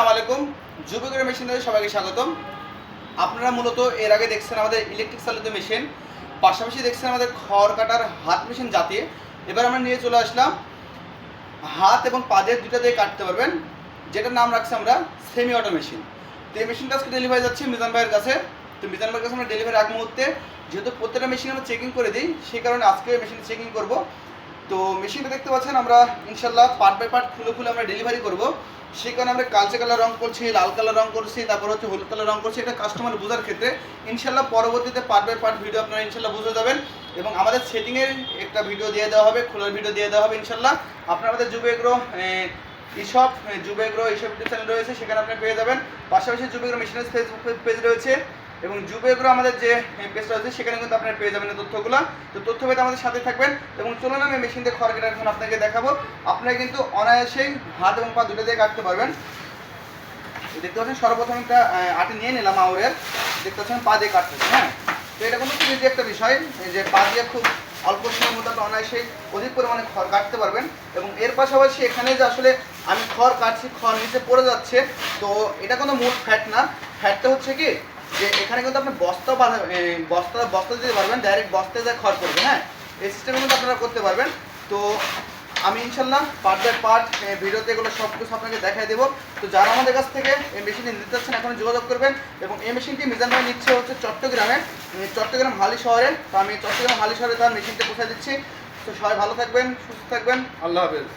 আসসালামু আলাইকুম। যুবকের মেশিনে সবাইকে স্বাগতম। আপনারা মূলত এর আগে দেখছেন আমাদের ইলেকট্রিক চালিত মেশিন। পাশাপাশি দেখছেন আমাদের খড় কাটার হাত মেশিন জাতীয় এবার আমরা নিয়ে চলে আসলাম। হাত এবং পাদের দুটো দিয়ে কাটতে পারবেন, যেটার নাম রাখছি আমরা সেমি অটো মেশিন তো এই মেশিনটা আজকে ডেলিভারি যাচ্ছে মিজান ভাইয়ের কাছে। তো মিজান ভাইয়ের কাছে আমরা ডেলিভারি আগ মুহূর্তে। যেহেতু প্রত্যেকটা মেশিন আমরা চেকিং করে দিই, সেই কারণে আজকে মেশিন চেকিং করব। তো মেশিনটা দেখতে পাচ্ছেন, আমরা ইনশাল্লাহ পার্ট বাই পার্ট খুলে খুলে আমরা ডেলিভারি করব। কারণে আমরা কালচে কালার রং করছি, লাল কালার রং করছি, তারপর হচ্ছে হলুদ কালার রং করছি, এটা কাস্টমার বোঝার ক্ষেত্রে। ইনশাল্লাহ পরবর্তীতে পার্ট বাই পার্ট ভিডিও আপনারা ইনশাল্লাহ বুঝে যাবেন এবং আমাদের সেটিংয়ের একটা ভিডিও দিয়ে দেওয়া হবে, খোলার ভিডিও দিয়ে দেওয়া হবে ইনশাল্লাহ আপনারা আমাদের যুব এগ্রো ইসব যুব এগ্রো এইসব চ্যানেল রয়েছে, সেখানে আপনি পেয়ে যাবেন। পাশাপাশি যুব এগ্রো মেশিনের ফেসবুক পেজ রয়েছে। এবং যুব এগ্রো আমাদের যে পেজটা আছে, সেখানে কিন্তু আপনারা পেয়ে যাবেন তথ্যগুলো। তো তথ্য পেতে আমাদের সাথে থাকবেন। এবং চলুন আমি মেশিন দিয়ে খড় কেটে এখন আপনাকে দেখাবো। আপনারা কিন্তু অনায়াসেই হাত এবং পা দুটো দিয়ে কাটতে পারবেন। দেখতে পাচ্ছেন, সর্বপ্রথম একটা আটি নিয়ে নিলাম আউরের। দেখতে পাচ্ছেন, পা দিয়ে কাটতেছে হ্যাঁ? তো এটা কিন্তু খুব একটা বিষয় যে পা দিয়ে খুব অল্প সময়ের মধ্যে আপনি অনায়াসেই অধিক পরিমাণে খড় কাটতে পারবেন। এবং এর পাশাপাশি এখানে যে আসলে আমি খড় কাটছি, খড় নিচে পড়ে যাচ্ছে, তো এটা কোনো মূল ফ্যাট না। ফ্যাটটা হচ্ছে কি যে এখানে কিন্তু আপনি বস্তা বস্তা বস্তা দিতে পারবেন ডাইরেক্ট বস্তায় যা খড় পড়বে হ্যাঁ? এই সিস্টেমে কিন্তু আপনারা করতে পারবেন। তো আমি ইনশাল্লাহ পার্ট বাই পার্ট ভিডিওতে এগুলো সব কিছু আপনাকে দেখাই দেবো। তো যারা আমাদের কাছ থেকে এই মেশিনটি নিতে চাচ্ছেন এখন যোগাযোগ করবেন। এবং এই মেশিনটি মিজান ভাই নিচ্ছে হচ্ছে চট্টগ্রামে। চট্টগ্রাম হালি শহরে। তো আমি চট্টগ্রাম হালি শহরে তার মেশিনটা পৌঁছে দিচ্ছি। তো সবাই ভালো থাকবেন, সুস্থ থাকবেন। আল্লাহ হাফেজ।